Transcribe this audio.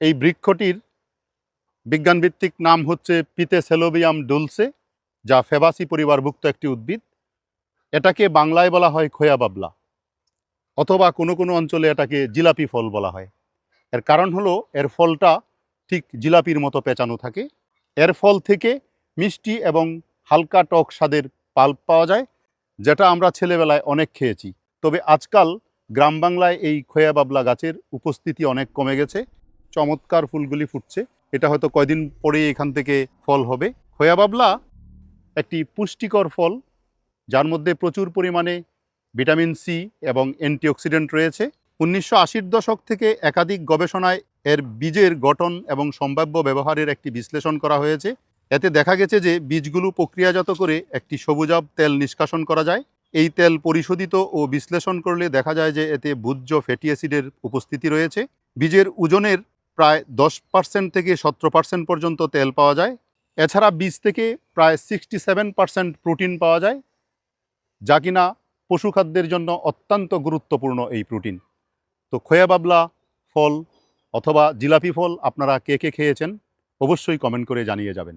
এই বৃক্ষটির বিজ্ঞানভিত্তিক নাম হচ্ছে পিতে সেলোবিয়াম ডুলসে, যা ফেবাসি পরিবারভুক্ত একটি উদ্ভিদ। এটাকে বাংলায় বলা হয় খোয়া বাবলা, অথবা কোনো কোনো অঞ্চলে এটাকে জিলাপি ফল বলা হয়। এর কারণ হলো, এর ফলটা ঠিক জিলাপির মতো পেঁচানো থাকে। এর ফল থেকে মিষ্টি এবং হালকা টক স্বাদের পাল্প পাওয়া যায়, যেটা আমরা ছেলেবেলায় অনেক খেয়েছি। তবে আজকাল গ্রাম বাংলায় এই খোয়া বাবলা গাছের উপস্থিতি অনেক কমে গেছে। চমৎকার ফুলগুলি ফুটছে। এটা হয়তো কয়দিন পরে এখান থেকে ফল হবে। খোয়া বাবলা একটি পুষ্টিকর ফল, যার মধ্যে প্রচুর পরিমাণে ভিটামিন সি এবং অ্যান্টিঅক্সিডেন্ট রয়েছে। উনিশশো আশির দশক থেকে একাধিক গবেষণায় এর বীজের গঠন এবং সম্ভাব্য ব্যবহারের একটি বিশ্লেষণ করা হয়েছে। এতে দেখা গেছে যে বীজগুলো প্রক্রিয়াজাত করে একটি সবুজাব তেল নিষ্কাশন করা যায়। এই তেল পরিশোধিত ও বিশ্লেষণ করলে দেখা যায় যে এতে ভুজ্য ফ্যাটি অ্যাসিডের উপস্থিতি রয়েছে। বীজের ওজনের প্রায় দশ পার্সেন্ট থেকে সতেরো পার্সেন্ট পর্যন্ত তেল পাওয়া যায়। এছাড়া বীজ থেকে প্রায় সিক্সটি সেভেন পার্সেন্ট প্রোটিন পাওয়া যায়, যা কিনা পশুখাদ্যের জন্য অত্যন্ত গুরুত্বপূর্ণ এই প্রোটিন। তো খোয়া বাবলা ফল অথবা জিলাপি ফল আপনারা কে কে খেয়েছেন, অবশ্যই কমেন্ট করে জানিয়ে যাবেন।